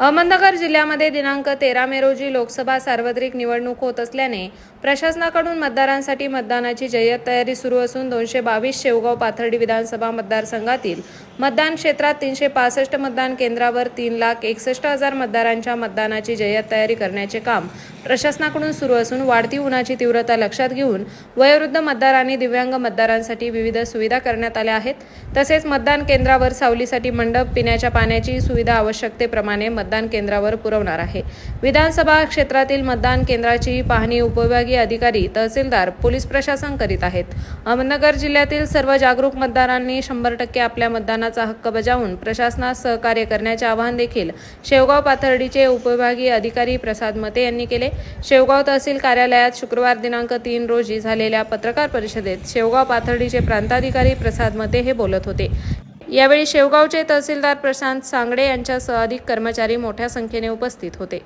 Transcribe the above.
अहमदनगर जिल्ह्यामध्ये दिनांक तेरा मे रोजी लोकसभा सार्वत्रिक निवडणूक होत असल्याने प्रशासनाकडून मतदारांसाठी मतदानाची जय्यत तयारी सुरू असून दोनशे बावीस शेवगाव पाथर्डी विधानसभा मतदारसंघातील मतदान क्षेत्रात तीनशे पासष्ट मतदान केंद्रावर तीन लाख एकसष्ट हजार मतदारांच्या मतदानाची जय्यत तयारी करण्याचे काम प्रशासनाकडून सुरू असून वाढती उन्हाची तीव्रता लक्षात घेऊन वयोवृद्ध मतदार आणि दिव्यांग मतदारांसाठी विविध सुविधा करण्यात आल्या आहेत. तसेच मतदान केंद्रावर सावलीसाठी मंडप पिण्याच्या पाण्याची सुविधा आवश्यकतेप्रमाणे मतदान केंद्रावर पुरवणार आहे. विधानसभा क्षेत्रातील मतदान केंद्राची पाहणी उपविभागीय अधिकारी तहसीलदार पोलीस प्रशासन करीत आहेत. अहमदनगर जिल्ह्यातील सर्व जागरूक मतदारांनी शंभर टक्के आपल्या मतदानात प्रशासनाचा हक्क बजावून प्रशासनास सहकार्य करण्याचे आवाहन देखील शेवगाव पाथर्डीचे उपविभागीय अधिकारी प्रसाद मते यांनी केले. शेवगाव तहसील कार्यालयात शुक्रवार दिनांक तीन रोजी झालेल्या पत्रकार परिषदेत शेवगाव पाथर्डीचे प्रांताधिकारी प्रसाद मते हे बोलत होते. यावेळी शेवगावचे तहसीलदार प्रशांत सांगडे यांच्यासह अधिक कर्मचारी मोठ्या संख्येने उपस्थित होते.